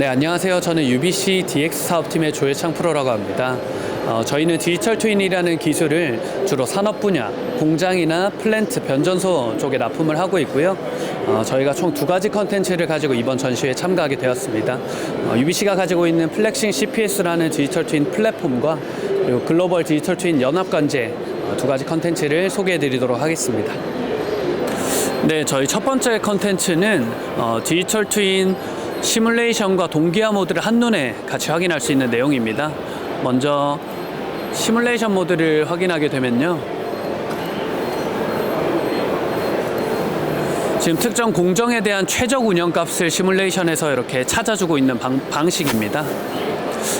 네, 안녕하세요. 저는 UBC DX 사업팀의 조혜창 프로라고 합니다. 어, 저희는 디지털 트윈이라는 기술을 주로 산업 분야, 공장이나 플랜트, 변전소 쪽에 납품을 하고 있고요. 어, 저희가 총 두 가지 컨텐츠를 가지고 이번 전시회에 참가하게 되었습니다. 어, UBC가 가지고 있는 플렉싱 CPS라는 디지털 트윈 플랫폼과 그리고 글로벌 디지털 트윈 연합 관제 어, 두 가지 컨텐츠를 소개해 드리도록 하겠습니다. 네, 저희 첫 번째 컨텐츠는 어, 디지털 트윈 시뮬레이션과 동기화 모드를 한눈에 같이 확인할 수 있는 내용입니다. 먼저 시뮬레이션 모드를 확인하게 되면요. 지금 특정 공정에 대한 최적 운영 값을 시뮬레이션에서 이렇게 찾아주고 있는 방, 방식입니다.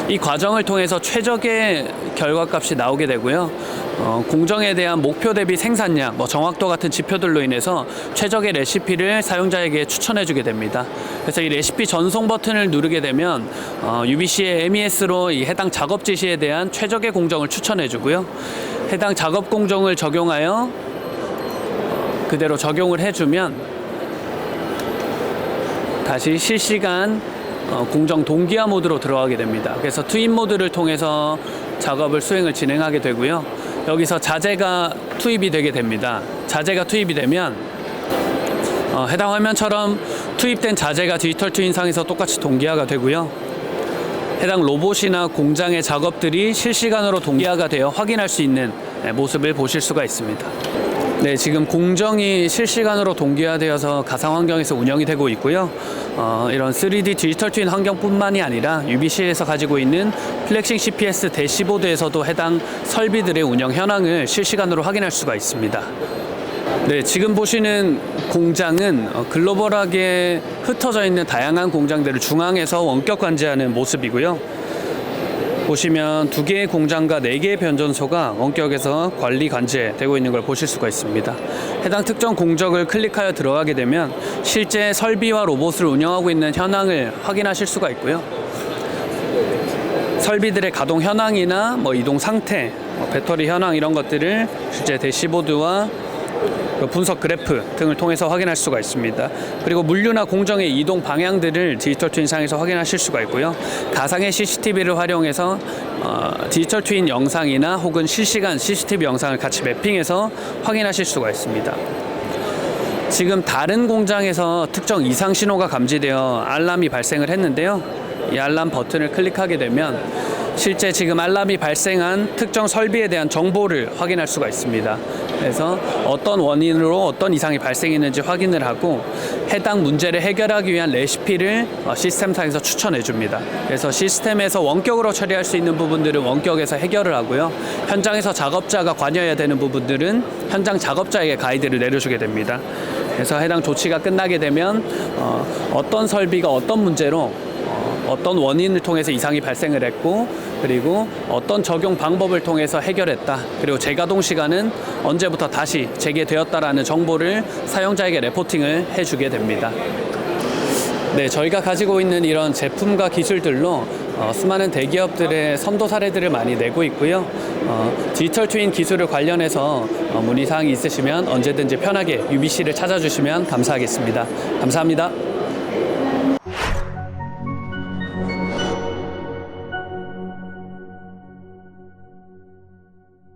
이 과정을 통해서 최적의 결과값이 나오게 되고요. 어, 공정에 대한 목표 대비 생산량, 뭐 정확도 같은 지표들로 인해서 최적의 레시피를 사용자에게 추천해주게 됩니다. 그래서 이 레시피 전송 버튼을 누르게 되면 어, UBC의 MES로 이 해당 작업 지시에 대한 최적의 공정을 추천해주고요. 해당 작업 공정을 적용하여 그대로 적용을 해주면 다시 실시간 어, 공정 동기화 모드로 들어가게 됩니다. 그래서 트윈 모드를 통해서 작업을 수행을 진행하게 되고요. 여기서 자재가 투입이 되게 됩니다. 자재가 투입이 되면 어, 해당 화면처럼 투입된 자재가 디지털 트윈상에서 똑같이 동기화가 되고요. 해당 로봇이나 공장의 작업들이 실시간으로 동기화가 되어 확인할 수 있는 네, 모습을 보실 수가 있습니다. 네, 지금 공정이 실시간으로 동기화되어서 가상 환경에서 운영이 되고 있고요. 어, 이런 3D 디지털 트윈 환경뿐만이 아니라 UBC에서 가지고 있는 플렉싱 CPS 대시보드에서도 해당 설비들의 운영 현황을 실시간으로 확인할 수가 있습니다. 네, 지금 보시는 공장은 어, 글로벌하게 흩어져 있는 다양한 공장들을 중앙에서 원격 관제하는 모습이고요. 보시면 두 개의 공장과 네 개의 변전소가 원격에서 관리 관제되고 있는 걸 보실 수가 있습니다. 해당 특정 공정을 클릭하여 들어가게 되면 실제 설비와 로봇을 운영하고 있는 현황을 확인하실 수가 있고요. 설비들의 가동 현황이나 뭐 이동 상태, 뭐 배터리 현황 이런 것들을 실제 대시보드와 그 분석 그래프 등을 통해서 확인할 수가 있습니다. 그리고 물류나 공정의 이동 방향들을 디지털 트윈상에서 확인하실 수가 있고요. 가상의 CCTV를 활용해서 어, 디지털 트윈 영상이나 혹은 실시간 CCTV 영상을 같이 매핑해서 확인하실 수가 있습니다. 지금 다른 공장에서 특정 이상 신호가 감지되어 알람이 발생을 했는데요. 이 알람 버튼을 클릭하게 되면 실제 지금 알람이 발생한 특정 설비에 대한 정보를 확인할 수가 있습니다. 그래서 어떤 원인으로 어떤 이상이 발생했는지 확인을 하고 해당 문제를 해결하기 위한 레시피를 어, 시스템상에서 추천해 줍니다. 그래서 시스템에서 원격으로 처리할 수 있는 부분들은 원격에서 해결을 하고요. 현장에서 작업자가 관여해야 되는 부분들은 현장 작업자에게 가이드를 내려주게 됩니다. 그래서 해당 조치가 끝나게 되면 어, 어떤 설비가 어떤 문제로 어, 어떤 원인을 통해서 이상이 발생을 했고 그리고 어떤 적용 방법을 통해서 해결했다 그리고 재가동 시간은 언제부터 다시 재개되었다라는 정보를 사용자에게 레포팅을 해주게 됩니다. 네, 저희가 가지고 있는 이런 제품과 기술들로 어, 수많은 대기업들의 선도 사례들을 많이 내고 있고요. 어, 디지털 트윈 기술을 관련해서 어, 문의사항이 있으시면 언제든지 편하게 UBC를 찾아주시면 감사하겠습니다. 감사합니다.